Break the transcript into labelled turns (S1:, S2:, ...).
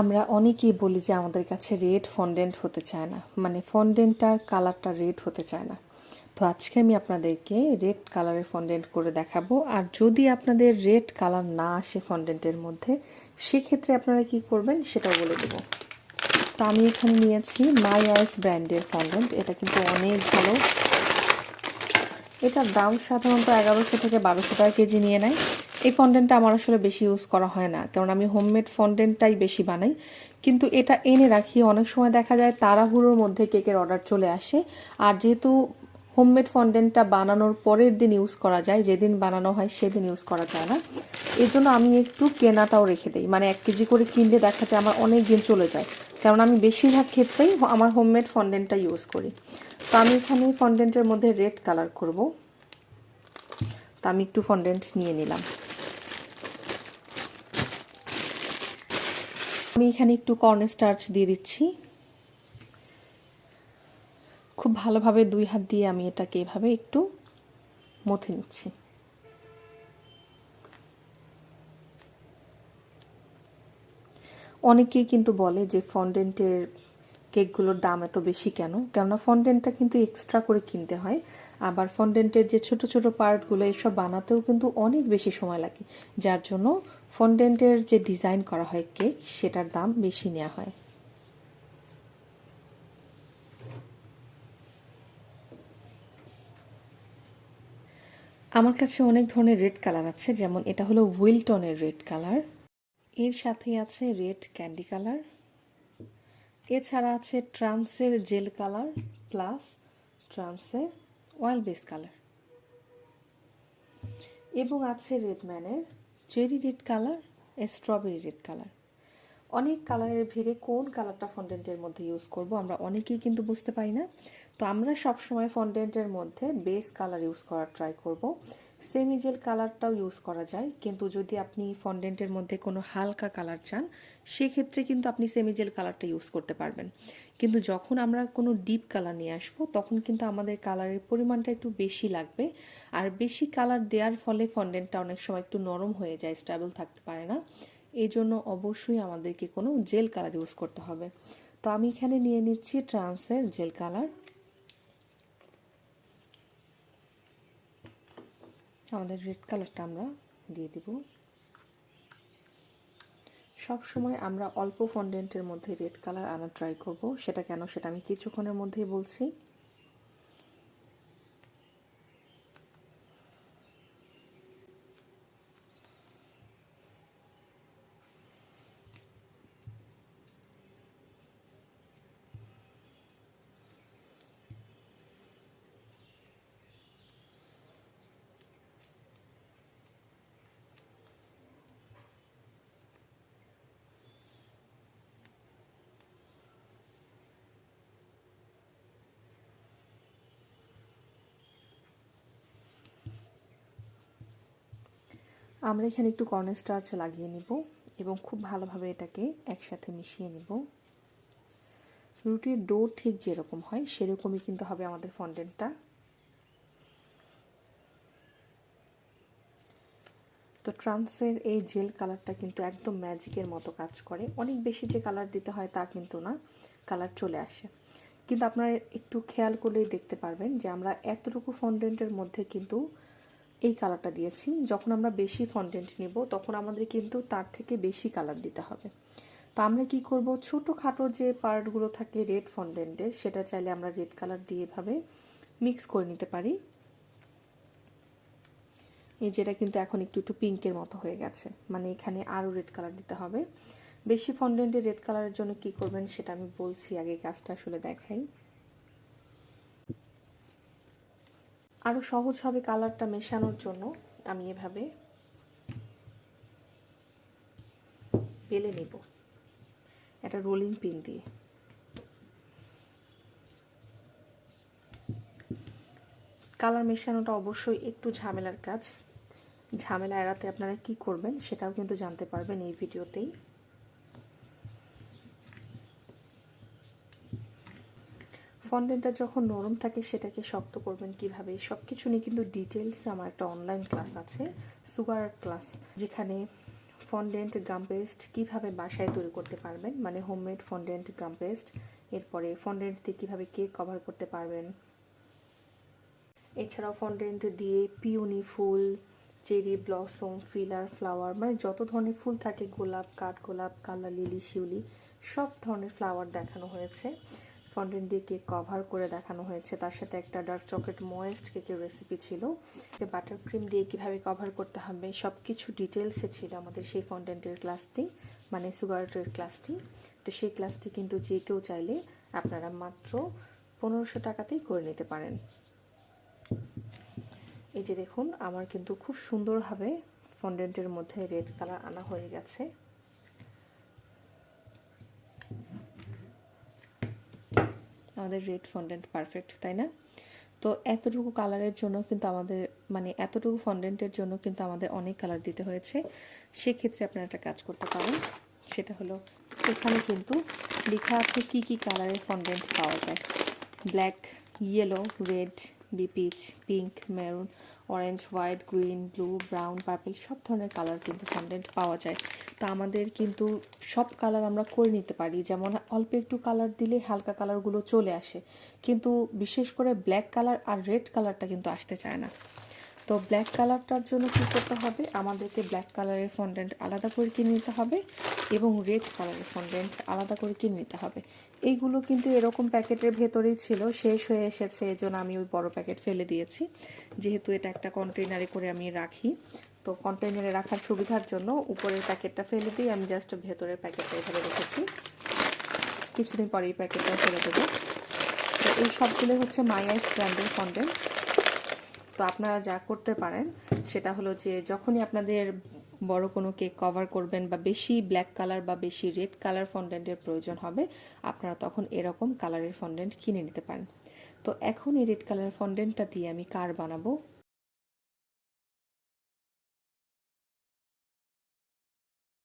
S1: আমরা অনেকেই বলি যে আমাদের কাছে রেড ফন্ডেন্ট হতে চায় না। মানে ফন্ডেন্টটার কালারটা রেড হতে চায় না। তো আজকে আমি আপনাদেরকে রেড কালারের ফন্ডেন্ট করে দেখাবো। আর যদি আপনাদের রেড কালার না আসে ফন্ডেন্টের মধ্যে, সেক্ষেত্রে আপনারা কি করবেন সেটাও বলে দেবো। তো আমি এখানে নিয়েছি মাই আর্স ব্র্যান্ডের ফন্ডেন্ট এটা কিন্তু অনেক ভালো। এটার দাম সাধারণত এগারোশো থেকে বারোশো টাকা কেজি নিয়ে নেয়। এই ফন্ডেন্টটা আমার আসলে বেশি ইউজ করা হয় না। কারণ আমি হোমমেড ফন্ডেন্টটাই বেশি বানাই। কিন্তু এটা এনে রাখি, অনেক সময় দেখা যায় তাড়াহুড়োর মধ্যে কেকের অর্ডার চলে আসে। আর যেহেতু হোমমেড ফন্ডেন্টটা বানানোর পরের দিন ইউজ করা যায়, যেদিন বানানো হয় সেদিন ইউজ করা যায় না। এর জন্য আমি একটু কেনাটাও রেখে দিই। মানে এক কেজি করে কিনলে দেখা যায় আমার অনেক দিন চলে যায়। কারণ আমি বেশিরভাগ ক্ষেত্রেই আমার হোমমেড ফন্ডেন্টটা ইউজ করি। তো আমি এখানে ফন্ডেন্টের মধ্যে রেড কালার করব। তো আমি একটু ফন্ডেন্ট নিয়ে নিলাম। আমি এখানে একটু কর্ন স্টার্চ দিয়ে দিচ্ছি। খুব ভালোভাবে দুই হাত দিয়ে আমি এটাকে এভাবে একটু মথে নিচ্ছি। অনেকেই কিন্তু বলে যে ফন্ডেন্টের কেকগুলোর দাম এত বেশি কেন? কেননা ফন্ডেন্টটা কিন্তু এক্সট্রা করে কিনতে হয়। আবার ফন্ডেন্টের যে ছোট ছোট পার্টগুলো, এসব বানাতেও কিন্তু অনেক বেশি সময় লাগে। যার জন্য ফন্ডেন্টের যে ডিজাইন করা হয় কেক, সেটার দাম বেশি নেওয়া হয়। আমার কাছে অনেক ধরনের রেড কালার আছে, যেমন এটা হলো উইলটনের রেড কালার। এর সাথে আছে রেড ক্যান্ডি কালার। এছাড়া আছে ট্রান্সের জেল কালার, প্লাস ট্রান্সের অয়েল বেস কালার। এবং আছে রেডম্যানের cherry red colour strawberry red colour. অনেক কালারের ভিড়ে কোন কালারটা ফন্ডেন্টের মধ্যে ইউজ করব আমরা অনেকেই কিন্তু বুঝতে পারি না। তো আমরা সবসময় ফন্ডেন্টের মধ্যে বেস কালার ইউজ করার ট্রাই করব। সেমিজেল কালারটাও ইউজ করা যায়। কিন্তু যদি আপনি ফন্ডেন্টের মধ্যে কোনো হালকা কালার চান, সেক্ষেত্রে কিন্তু আপনি সেমি জেল কালারটা ইউজ করতে পারবেন। কিন্তু যখন আমরা কোনো ডিপ কালার নিয়ে আসব, তখন কিন্তু আমাদের কালারের পরিমাণটা একটু বেশি লাগবে। আর বেশি কালার দেওয়ার ফলে ফন্ডেন্টটা অনেক সময় একটু নরম হয়ে যায় স্টেবল থাকতে পারে না। এই জন্য অবশ্যই আমাদেরকে কোনো জেল কালার ইউজ করতে হবে। তো আমি এখানে নিয়ে নিচ্ছি ট্রান্সের জেল কালার আমাদের রেড কালারটা আমরা দিয়ে দিব। সব সময় আমরা অল্প ফন্ডেন্টের মধ্যে রেড কালার আনা ট্রাই করব, সেটা কেন সেটা আমি কিছুক্ষণের মধ্যেই বলছি। আমরা এখানে একটু কর্নের স্টার্চ লাগিয়ে নিব এবং খুব ভালোভাবে এটাকে একসাথে মিশিয়ে নিব। রুটির ডো ঠিক যেরকম হয়, সেরকমই কিন্তু হবে আমাদের ফন্ডেন্টটা তো ট্রান্সের এই জেল কালারটা কিন্তু একদম ম্যাজিকের মতো কাজ করে। অনেক বেশি যে কালার দিতে হয় তা কিন্তু না কালার চলে আসে। কিন্তু আপনারা একটু খেয়াল করলেই দেখতে পারবেন যে আমরা এতটুকু ফন্ডেন্টের মধ্যে কিন্তু এই কালারটা দিয়েছি। যখন আমরা বেশি ফন্ডেন্ট নেব, তখন আমাদের কিন্তু তার থেকে বেশি কালার দিতে হবে। তো আমরা কি করব? ছোট খাটো যে পার্টগুলো থাকে রেড ফন্ডেন্টের সেটা চাইলে আমরা রেড কালার দিয়ে এভাবে মিক্স করে নিতে পারি। এই যেটা কিন্তু এখন একটু একটু পিঙ্কের মতো হয়ে গেছে। মানে এখানে আরও রেড কালার দিতে হবে। বেশি ফন্ডেন্টে রেড কালারের জন্য কি করবেন সেটা আমি বলছি, আগে কাজটা আসলে দেখাই। আরও সহজ হবে কালারটা মেশানোর জন্য। আমি এভাবে বেলে নেব। একটা রোলিং পিন দিয়ে। কালার মেশানোটা অবশ্যই একটু ঝামেলার কাজ। ঝামেলা এড়াতে আপনারা কি করবেন সেটাও কিন্তু জানতে পারবেন এই ভিডিওতেই। ফন্ডেন্টটা যখন নরম থাকে, সেটাকে শক্ত করবেন কীভাবে? সব কিছু নিয়ে কিন্তু ডিটেলসে আমার একটা অনলাইন ক্লাস আছে, সুগার ক্লাস যেখানে ফন্ডেন্ট গাম পেস্ট কীভাবে বাসায় তৈরি করতে পারবেন মানে হোমমেড ফন্ডেন্ট গাম পেস্ট এরপরে ফন্ডেন্ট দিয়ে কীভাবে কেক কভার করতে পারবেন। এছাড়াও ফন্ডেন্ট দিয়ে পিউনি ফুল চেরি ব্লসম ফিলার ফ্লাওয়ার মানে যত ধরনের ফুল থাকে, গোলাপ, কাঠ গোলাপ কালা লিলি, শিউলি, সব ধরনের ফ্লাওয়ার দেখানো হয়েছে। ফন্ডেন্ট দিয়ে কেক কভার করে দেখানো হয়েছে। তার সাথে একটা ডার্ক চকলেট ময়েস্ট কেকের রেসিপি ছিল। বাটার ক্রিম দিয়ে কীভাবে কভার করতে হবে সব কিছু ডিটেলসে ছিল আমাদের সেই ফন্ডেন্টের ক্লাসটি মানে সুগারেটের ক্লাসটি তো সেই ক্লাসটি কিন্তু যে কেউ চাইলে আপনারা মাত্র পনেরোশো টাকাতেই করে নিতে পারেন। এই যে দেখুন, আমার কিন্তু খুব সুন্দরভাবে ফন্ডেন্টের মধ্যে রেড কালার আনা হয়ে গেছে। আমাদের রেড ফন্ডেন্ট পারফেক্ট তাই না? তো এতটুকু কালারের জন্য কিন্তু আমাদের মানে এতটুকু ফন্ডেন্টের জন্য কিন্তু আমাদের অনেক কালার দিতে হয়েছে। সেক্ষেত্রে আপনারা একটা কাজ করতে পারেন। সেটা হলো, এখানে কিন্তু লেখা আছে কি কি কালারের ফন্ডেন্ট পাওয়া যায়। Black yellow red বিপিচ pink maroon orange white green blue brown purple সব ধরনের কালার কিন্তু ফন্ডেন্ট পাওয়া যায়। তা আমাদের কিন্তু সব কালার আমরা করে নিতে পারি। যেমন অল্প একটু কালার দিলে হালকা কালারগুলো চলে আসে। কিন্তু বিশেষ করে ব্ল্যাক কালার আর রেড কালারটা কিন্তু আসতে চায় না। তো ব্ল্যাক কালারটার জন্য কী করতে হবে? আমাদেরকে ব্ল্যাক কালারের ফন্ডেন্ট আলাদা করে কিনে নিতে হবে এবং রেড কালারের ফন্ডেন্ট আলাদা করে কিনে নিতে হবে। এইগুলো কিন্তু এরকম প্যাকেটের ভেতরেই ছিল, শেষ হয়ে এসেছে, এজন্য আমি ওই বড় প্যাকেট ফেলে দিয়েছি। যেহেতু এটা একটা কন্টেনারে করে আমি রাখি, তো কন্টেনারে রাখার সুবিধার জন্য উপরের প্যাকেটটা ফেলে দিয়ে আমি জাস্ট ভেতরের প্যাকেটটা এভাবে রেখেছি। কিছুদিন পরে এই প্যাকেটটা ফেলে দেবো। তো এই সবগুলো হচ্ছে মাইআইস ব্র্যান্ডের ফন্ডেন্ট তো আপনারা যা করতে পারেন, সেটা হলো যে যখনই আপনাদের বড় কোনো কেক কভার করবেন বা বেশি ব্ল্যাক কালার বা বেশি রেড কালার ফন্ডেন্টের প্রয়োজন হবে, আপনারা তখন এরকম কালারের ফন্ডেন্ট কিনে নিতে পারেন। তো এখন এই রেড কালার ফন্ডেন্টটা দিয়ে আমি কার বানাবো?